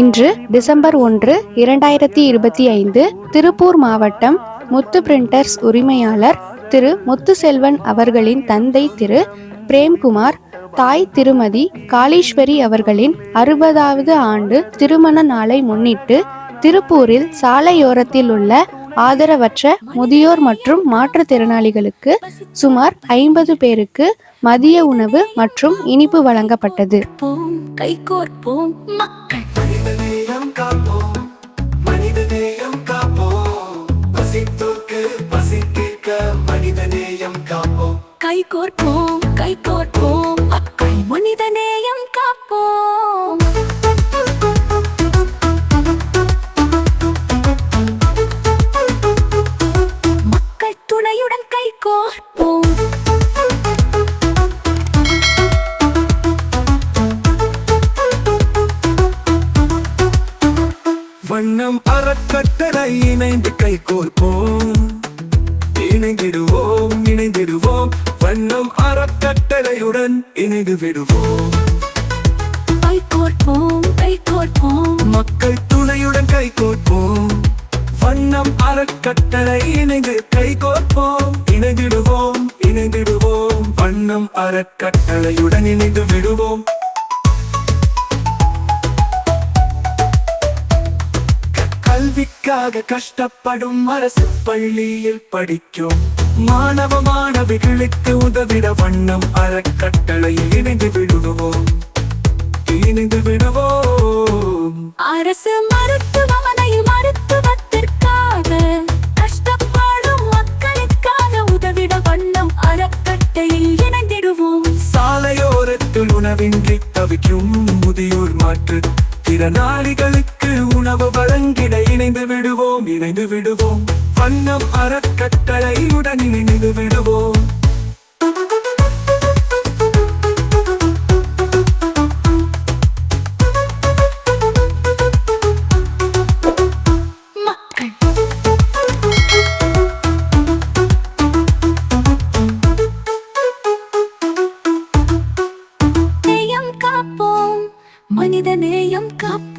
இன்று டிசம்பர் ஒன்று இரண்டாயிரத்தி இருபத்தி ஐந்து திருப்பூர் மாவட்டம் முத்து பிரிண்டர்ஸ் உரிமையாளர் திரு. முத்துசெல்வன் அவர்களின் தந்தை திரு. பிரேம்குமார் தாய் திருமதி காளீஸ்வரி அவர்களின் அறுபதாவது ஆண்டு திருமண நாளை முன்னிட்டு திருப்பூரில் சாலையோரத்தில் உள்ள ஆதரவற்ற முதியோர் மற்றும் மாற்றுத்திறனாளிகளுக்கு சுமார் ஐம்பது பேருக்கு மதிய உணவு மற்றும் இனிப்பு வழங்கப்பட்டது. கைகோர்ப்போம் மக்கள். கை கோர்ப்போம் கை கோர்ப்போம் அக்கை மனித நேயம் காப்போம். மக்கள் துணையுடன் கை கோர்ப்போம். வண்ணம் அறக்கட்டளை இணைந்து கை கோர்ப்போம். இணைந்திடுவோம் இணைந்திடுவோம். வண்ணம் அறக்கட்டளையுடன் இணைந்து விடுவோம் கைகோர்ப்போம் கைகோர்ப்போம். மக்கள் துணையுடன் கை கோர்ப்போம் வண்ணம் அறக்கட்டளை இணைந்து கை கோர்ப்போம் இணைந்திடுவோம் இணைந்திடுவோம். வண்ணம் அறக்கட்டளையுடன் இணைந்து விடுவோம் கல்விக்காக கஷ்டப்படும் அரசு பள்ளியில் படிக்கும். மாணவ மாணவிகளுக்கு உதவிட வண்ணம் அறக்கட்டளையில் இணைந்து விடுவோம். இணைந்து விடுவோம். அரசு மருத்துவமனையில் மருத்துவத்திற்காக கஷ்டப்படும் மக்களுக்காக உதவிட வண்ணம் அறக்கட்டையில் இணைந்திடுவோம். சாலையோரத்தில் உணவின்றி தவிக்கும் முதியோர் மாற்று திறனாளிகளுக்கு உணவு வழங்கிட இணைந்து இணைந்து விடுவோம் வண்ணம் அறக்கட்டளையுடன் இணைந்து விடுவோம் மனித நேயம் காப்போம்.